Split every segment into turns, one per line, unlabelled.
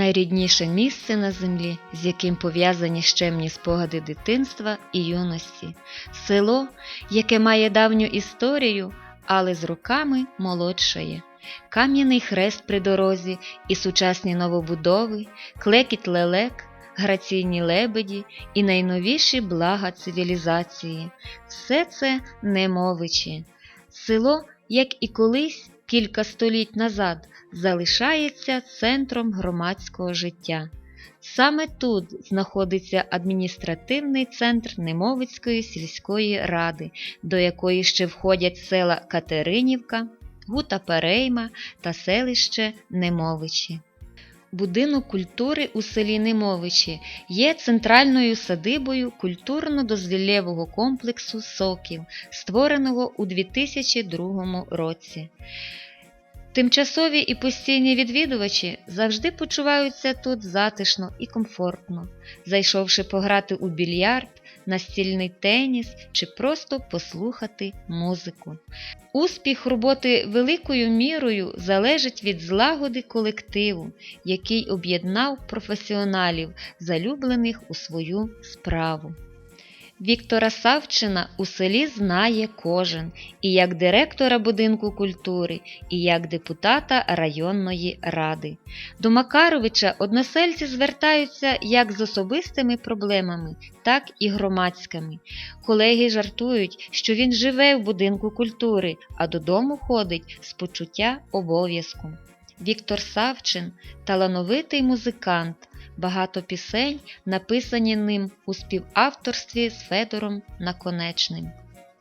найрідніше місце на землі, з яким пов'язані щемні спогади дитинства і юності, село, яке має давню історію, але з роками молодшає. Кам'яний хрест при дорозі і сучасні новобудови, клекіт лелек, граційні лебеді і найновіші блага цивілізації. Все це немовичі. Село, як і колись кілька століть назад, залишається центром громадського життя. Саме тут знаходиться адміністративний центр Немовицької сільської ради, до якої ще входять села Катеринівка, Гута Перейма та селище Немовичі. Будинок культури у селі Немовичі є центральною садибою культурно-дозвіллєвого комплексу Соків, створеного у 2002 році. Тимчасові і постійні відвідувачі завжди почуваються тут затишно і комфортно, зайшовши пограти у більярд, настільний теніс чи просто послухати музику. Успіх роботи великою мірою залежить від злагоди колективу, який об'єднав професіоналів, залюблених у свою справу. Віктора Савчина у селі знає кожен і як директора будинку культури, і як депутата районної ради. До Макаровича односельці звертаються як з особистими проблемами, так і громадськими. Колеги жартують, що він живе в будинку культури, а додому ходить з почуття обов'язку. Віктор Савчин талановитий музикант. Багато пісень написані ним у співавторстві з Федором Наконечним.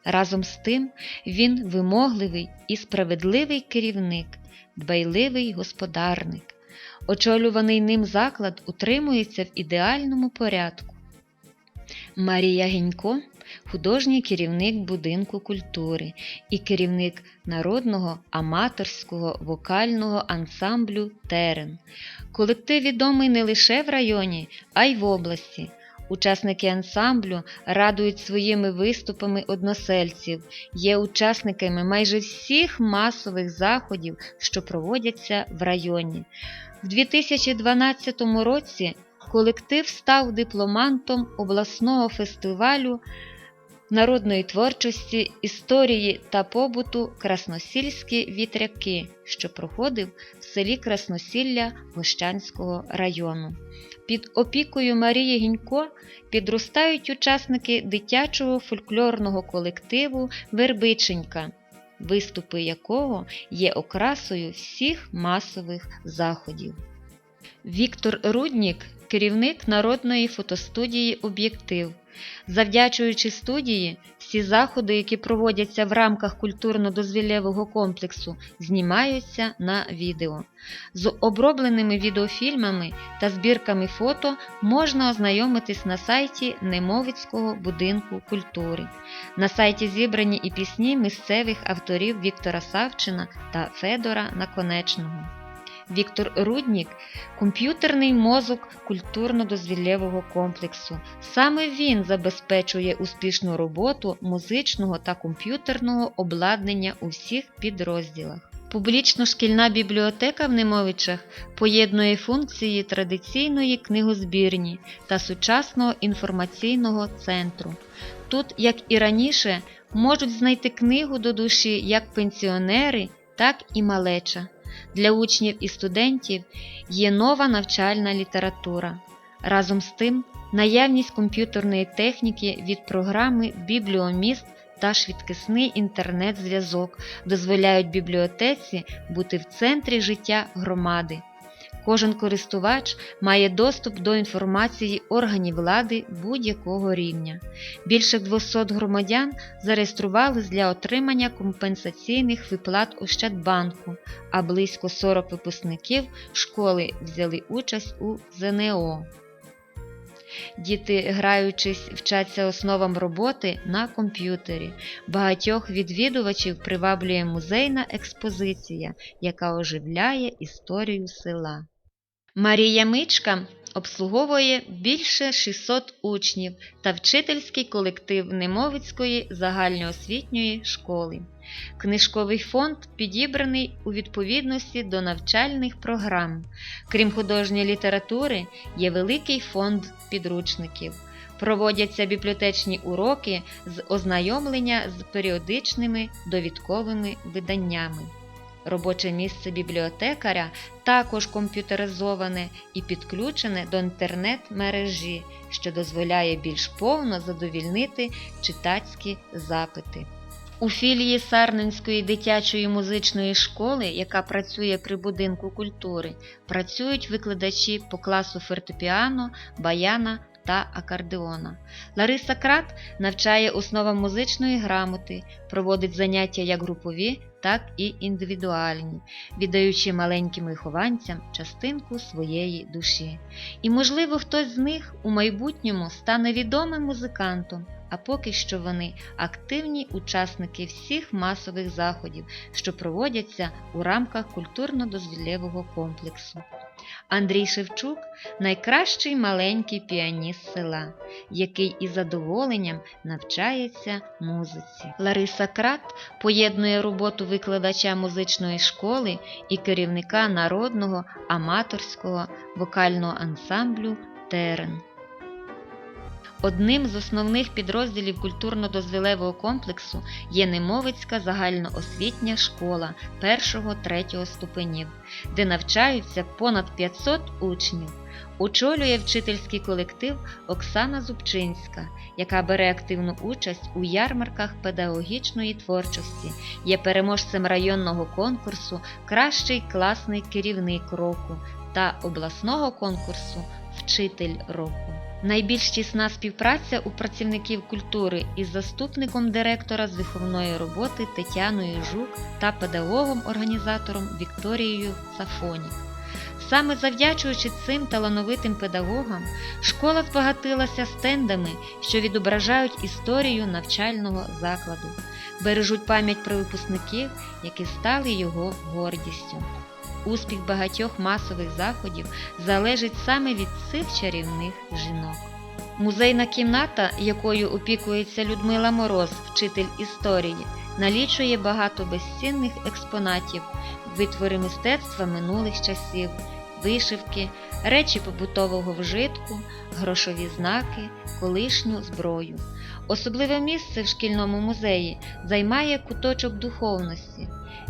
Разом з тим він вимогливий і справедливий керівник, дбайливий господарник. Очолюваний ним заклад утримується в ідеальному порядку. Марія Генько художній керівник будинку культури і керівник народного аматорського вокального ансамблю Терен. Колектив відомий не лише в районі, а й в області. Учасники ансамблю радують своїми виступами односельців, є учасниками майже всіх масових заходів, що проводяться в районі. В 2012 році колектив став дипломантом обласного фестивалю народної творчості, історії та побуту Красносільські вітряки, що проходив в селі Красносілля Гощанського району. Під опікою Марії Гінько підростають учасники дитячого фольклорного колективу Вербиченька, виступи якого є окрасою всіх масових заходів. Віктор Руднік керівник народної фотостудії Об'єктив. Завдячуючи студії, всі заходи, які проводяться в рамках культурно-дозвіллєвого комплексу, знімаються на відео. З обробленими відеофільмами та збірками фото можна ознайомитись на сайті Немовицького будинку культури. На сайті зібрані і пісні місцевих авторів Віктора Савчина та Федора Наконечного. Віктор Руднік комп'ютерний мозок культурно-дозвіллєвого комплексу. Саме він забезпечує успішну роботу музичного та комп'ютерного обладнання у всіх підрозділах. Публічно-шкільна бібліотека в Немовичах поєднує функції традиційної книгозбірні та сучасного інформаційного центру. Тут, як і раніше, можуть знайти книгу до душі як пенсіонери, так і малеча. Для учнів і студентів є нова навчальна література. Разом з тим, наявність комп'ютерної техніки від програми Бібліоміст та швидкісний інтернет-зв'язок дозволяють бібліотеці бути в центрі життя громади. Кожен користувач має доступ до інформації органів влади будь-якого рівня. Більше 200 громадян зареєструвались для отримання компенсаційних виплат Ощадбанку, а близько 40 випускників школи взяли участь у ЗНО. Діти, граючись, вчаться основам роботи на комп'ютері. Багатьох відвідувачів приваблює музейна експозиція, яка оживляє історію села. Марія Мичка обслуговує більше 600 учнів та вчительський колектив Немовицької загальноосвітньої школи. Книжковий фонд підібраний у відповідності до навчальних програм. Крім художньої літератури, є великий фонд підручників. Проводяться бібліотечні уроки з ознайомлення з періодичними довідковими виданнями. Робоче місце бібліотекаря також комп'ютеризоване і підключене до інтернет-мережі, що дозволяє більш повно задовільнити читацькі запити. У філії Сарненської дитячої музичної школи, яка працює при будинку культури, працюють викладачі по класу фортепіано, баяна та акордеона. Лариса Крат навчає основам музичної грамоти, проводить заняття як групові, так і індивідуальні, віддаючи маленьким вихованцям частинку своєї душі. І, можливо, хтось з них у майбутньому стане відомим музикантом, а поки що вони активні учасники всіх масових заходів, що проводяться у рамках культурно-дозвілєвого комплексу. Андрій Шевчук найкращий маленький піаніст села, який із задоволенням навчається музиці. Лариса Крат поєднує роботу викладача музичної школи і керівника народного аматорського вокального ансамблю Терен. Одним з основних підрозділів культурно-дозвілевого комплексу є Немовицька загальноосвітня школа 1-3 ступенів, де навчаються понад 500 учнів. Очолює вчительський колектив Оксана Зубчинська, яка бере активну участь у ярмарках педагогічної творчості, є переможцем районного конкурсу Кращий класний керівник року та обласного конкурсу Вчитель року. Найбільш тісна співпраця у працівників культури із заступником директора з виховної роботи Тетяною Жук та педагогом-організатором Вікторією Сафонік. Саме завдячуючи цим талановитим педагогам, школа збагатилася стендами, що відображають історію навчального закладу, бережуть пам'ять про випускників, які стали його гордістю. Успіх багатьох масових заходів залежить саме від цих чарівних жінок. Музейна кімната, якою опікується Людмила Мороз, вчитель історії, налічує багато безцінних експонатів, витвори мистецтва минулих часів, вишивки, речі побутового вжитку, грошові знаки, колишню зброю. Особливе місце в шкільному музеї займає куточок духовності.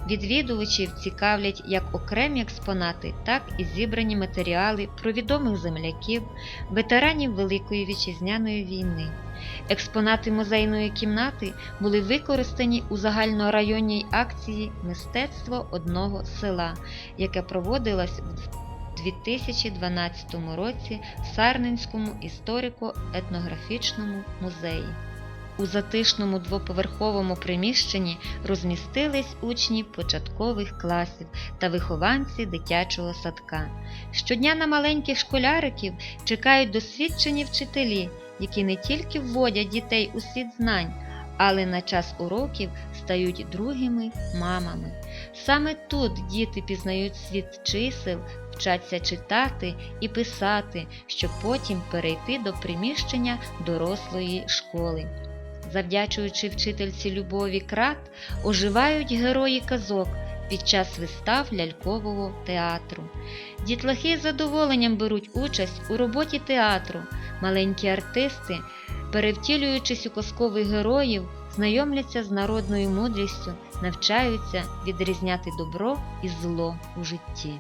Відвідувачів цікавлять як окремі експонати, так і зібрані матеріали про відомих земляків, ветеранів Великої Вітчизняної війни. Експонати музейної кімнати були використані у загальнорайонній акції Мистецтво одного села, яке проводилось в 2012 році в Сарненському історико-етнографічному музеї. У затишному двоповерховому приміщенні розмістились учні початкових класів та вихованці дитячого садка. Щодня на маленьких школяриків чекають досвідчені вчителі, які не тільки вводять дітей у світ знань, але на час уроків стають другими мамами. Саме тут діти пізнають світ чисел, вчаться читати і писати, щоб потім перейти до приміщення дорослої школи. Завдячуючи вчительці Любові Крат, оживають герої казок під час вистав лялькового театру. Дітлахи з задоволенням беруть участь у роботі театру. Маленькі артисти, перевтілюючись у казкових героїв, знайомляться з народною мудрістю, навчаються відрізняти добро і зло у житті.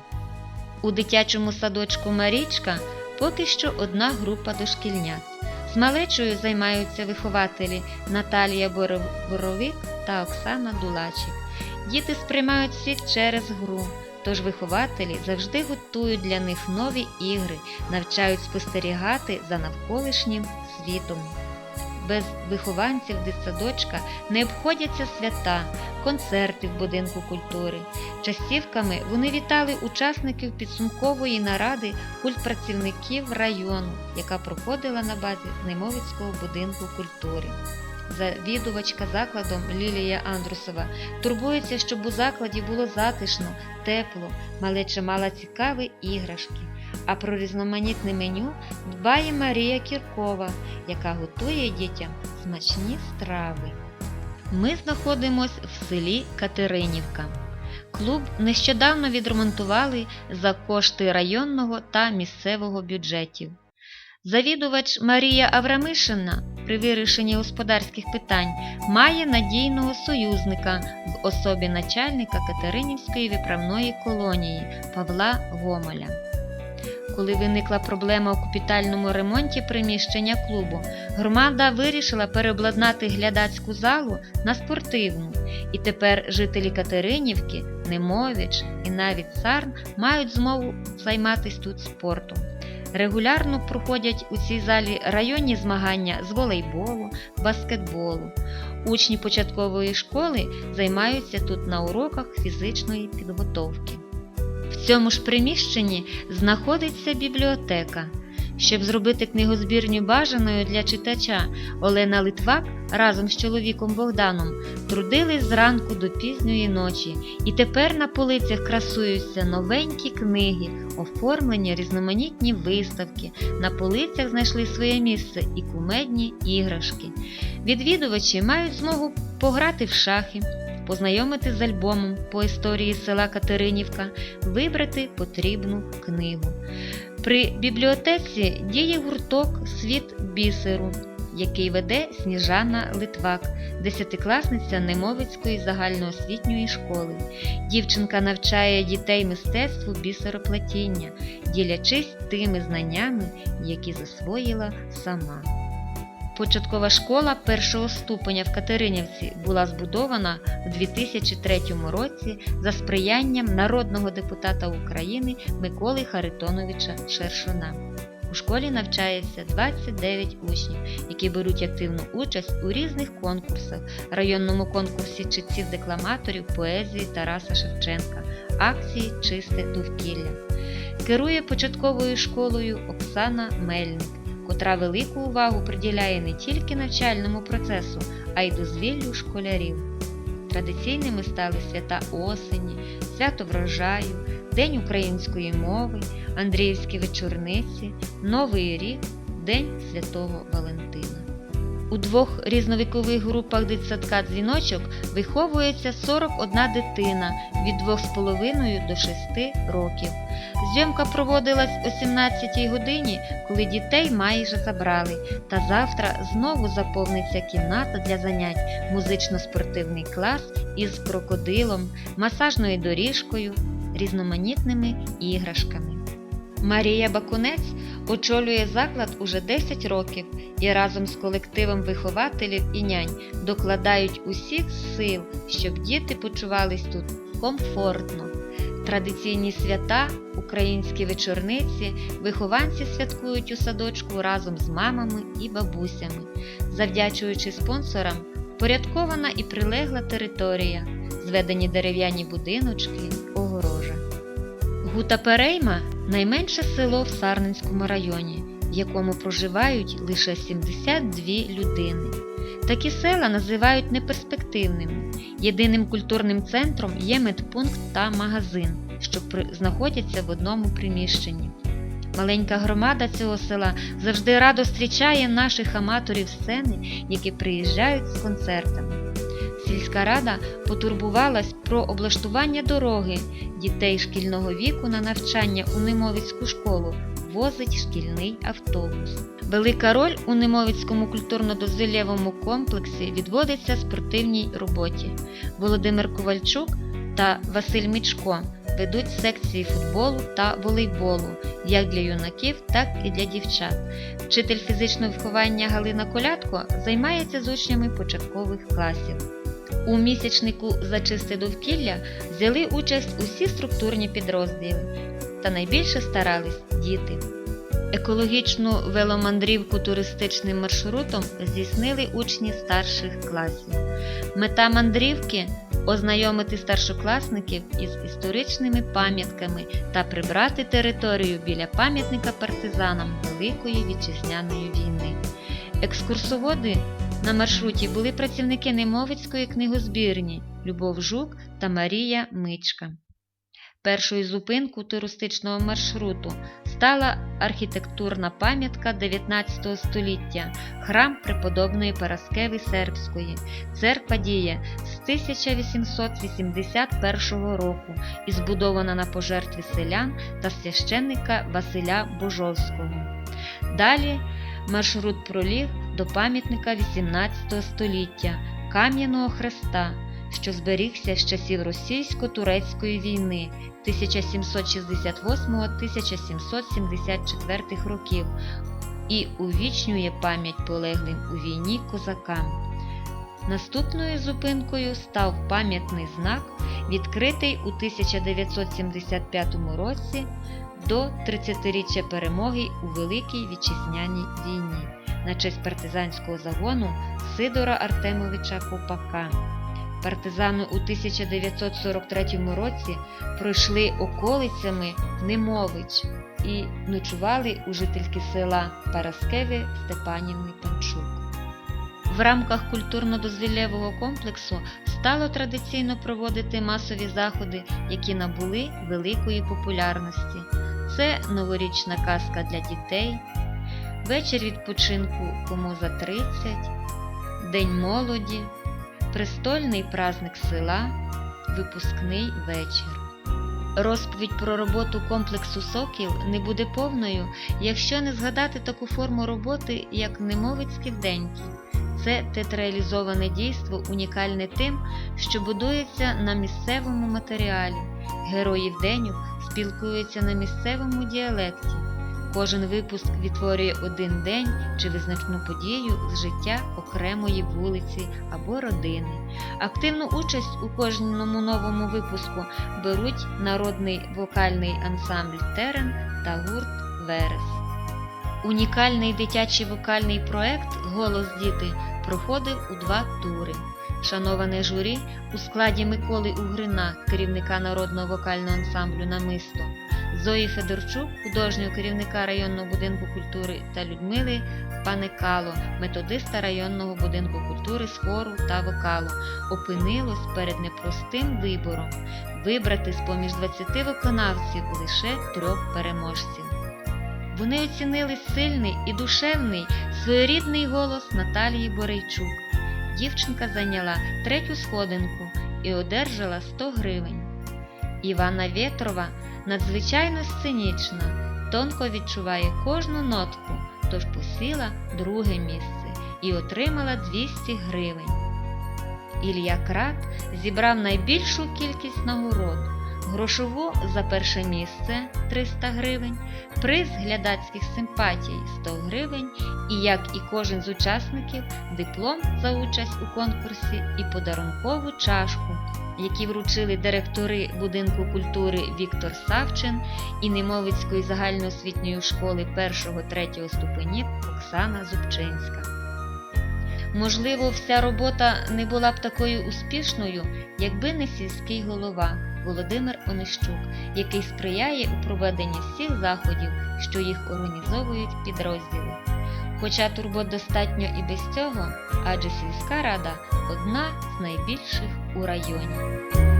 У дитячому садочку Марічка поки що одна група дошкільнят. З малечою займаються вихователі Наталія Боровик та Оксана Дулачик. Діти сприймають світ через гру, тож вихователі завжди готують для них нові ігри, навчають спостерігати за навколишнім світом. Без вихованців дитсадочка не обходяться свята, концерти в будинку культури. Частівками вони вітали учасників підсумкової наради культпрацівників району, яка проходила на базі Немовицького будинку культури. Завідувачка закладом Лілія Андрусова турбується, щоб у закладі було затишно, тепло, малеча мала цікаві іграшки, А про різноманітне меню дбає Марія Кіркова, яка готує дітям смачні страви. Ми знаходимось в селі Катеринівка. Клуб нещодавно відремонтували за кошти районного та місцевого бюджетів. Завідувач Марія Аврамишина при вирішенні господарських питань має надійного союзника в особі начальника Катеринівської виправної колонії Павла Гомоля. Коли виникла проблема у капітальному ремонті приміщення клубу, громада вирішила переобладнати глядацьку залу на спортивну, і тепер жителі Катеринівки, Немович і навіть Сарн мають змогу займатися тут спортом. Регулярно проходять у цій залі районні змагання з волейболу, баскетболу. Учні початкової школи займаються тут на уроках фізичної підготовки. В цьому ж приміщенні знаходиться бібліотека. Щоб зробити книгозбірню бажаною для читача, Олена Литвак разом з чоловіком Богданом трудились зранку до пізньої ночі, і тепер на полицях красуються новенькі книги, оформлені різноманітні виставки. На полицях знайшли своє місце і кумедні іграшки. Відвідувачі мають змогу пограти в шахи, познайомити з альбомом по історії села Катеринівка, вибрати потрібну книгу. При бібліотеці діє гурток Світ бісеру, який веде Сніжана Литвак, десятикласниця Немовицької загальноосвітньої школи. Дівчинка навчає дітей мистецтву бісероплетіння, ділячись тими знаннями, які засвоїла сама. Початкова школа першого ступеня в Катеринівці була збудована у 2003 році за сприянням народного депутата України Миколи Харитоновича Шершуна. У школі навчається 29 учнів, які беруть активну участь у різних конкурсах, районному конкурсі читців-декламаторів поезії Тараса Шевченка, акції Чисте довкілля. Керує початковою школою Оксана Мельник котра велику увагу приділяє не тільки навчальному процесу, а й дозвіллю школярів. Традиційними стали свята осені, свято врожаю, День української мови, Андріївські вечорниці, Новий рік, День Святого Валентина. У двох різновікових групах дитсадка дзвіночок виховується 41 дитина від 2,5 до 6 років. Зйомка проводилась о 17 годині, коли дітей майже забрали. Та завтра знову заповниться кімната для занять, музично-спортивний клас із крокодилом, масажною доріжкою, різноманітними іграшками. Марія Бакунець очолює заклад уже 10 років і разом з колективом вихователів і нянь докладають усіх сил, щоб діти почувались тут комфортно. Традиційні свята, українські вечорниці, вихованці святкують у садочку разом з мамами і бабусями, завдячуючи спонсорам, порядкована і прилегла територія, зведені дерев'яні будиночки. Гута Перейма найменше село в Сарненському районі, в якому проживають лише 72 людини. Такі села називають неперспективними. Єдиним культурним центром є медпункт та магазин, що знаходяться в одному приміщенні. Маленька громада цього села завжди радо зустрічає наших аматорів сцени, які приїжджають з концертами. Сільська рада потурбувалась про облаштування дороги дітей шкільного віку на навчання у Немовицьку школу возить шкільний автобус. Велика роль у Немовицькому культурно-дозвіллєвому комплексі відводиться спортивній роботі. Володимир Ковальчук та Василь Мічко ведуть секції футболу та волейболу як для юнаків, так і для дівчат. Вчитель фізичного виховання Галина Колядко займається з учнями початкових класів. У місячнику за чисте довкілля взяли участь усі структурні підрозділи, та найбільше старались діти. Екологічну веломандрівку туристичним маршрутом здійснили учні старших класів. Мета мандрівки ознайомити старшокласників із історичними пам'ятками та прибрати територію біля пам'ятника партизанам Великої Вітчизняної війни. Екскурсоводи на маршруті були працівники Немовицької книгозбірні Любов Жук та Марія Мичка. Першою зупинкою туристичного маршруту стала архітектурна пам'ятка 19 століття храм преподобної Параскеви Сербської. Церква діє з 1881 року і збудована на пожертві селян та священника Василя Божовського. Далі маршрут проліг до пам'ятника 18 століття Кам'яного Хреста, що зберігся з часів російсько-турецької війни 1768-1774 років і увічнює пам'ять полеглим у війні козакам. Наступною зупинкою став пам'ятний знак, відкритий у 1975 році до 30-річчя перемоги у Великій Вітчизняній війні на честь партизанського загону Сидора Артемовича Копака. Партизани у 1943 році пройшли околицями Немович і ночували у жительки села Параскеви Степанівни Панчук. В рамках культурно-дозвіллєвого комплексу стало традиційно проводити масові заходи, які набули великої популярності. Це новорічна казка для дітей, вечір відпочинку кому за 30, День молоді, престольний праздник села, випускний вечір. Розповідь про роботу комплексу Сокіл не буде повною, якщо не згадати таку форму роботи, як немовицькі вденьки. Це театралізоване дійство унікальне тим, що будується на місцевому матеріалі. Герої вденю спілкуються на місцевому діалекті. Кожен випуск відтворює один день чи визначну подію з життя окремої вулиці або родини. Активну участь у кожному новому випуску беруть народний вокальний ансамбль Терен та гурт Верес. Унікальний дитячий вокальний проект Голос діти проходив у два тури. Шановане журі у складі Миколи Угрина, керівника народного вокального ансамблю Намисто, Зої Федорчук, художнього керівника районного будинку культури та Людмили Паникало, методиста районного будинку культури з хору та вокалу, опинилось перед непростим вибором вибрати з поміж 20 виконавців лише трьох переможців. Вони оцінили сильний і душевний своєрідний голос Наталії Борейчук. Дівчинка зайняла третю сходинку і одержала 100 гривень. Івана Вєтрова надзвичайно сценічна, тонко відчуває кожну нотку, тож посіла друге місце і отримала 200 гривень. Ілля Крат зібрав найбільшу кількість нагород. Грошову за перше місце 300 гривень, приз глядацьких симпатій 100 гривень і, як і кожен з учасників, диплом за участь у конкурсі і подарункову чашку, які вручили директори будинку культури Віктор Савчин і Немовицької загальноосвітньої школи 1-3 ступенів Оксана Зубчинська. Можливо, вся робота не була б такою успішною, якби не сільський голова Володимир Онищук, який сприяє у проведенні всіх заходів, що їх організовують підрозділи. Хоча турбот достатньо і без цього, адже сільська рада одна з найбільших у районі.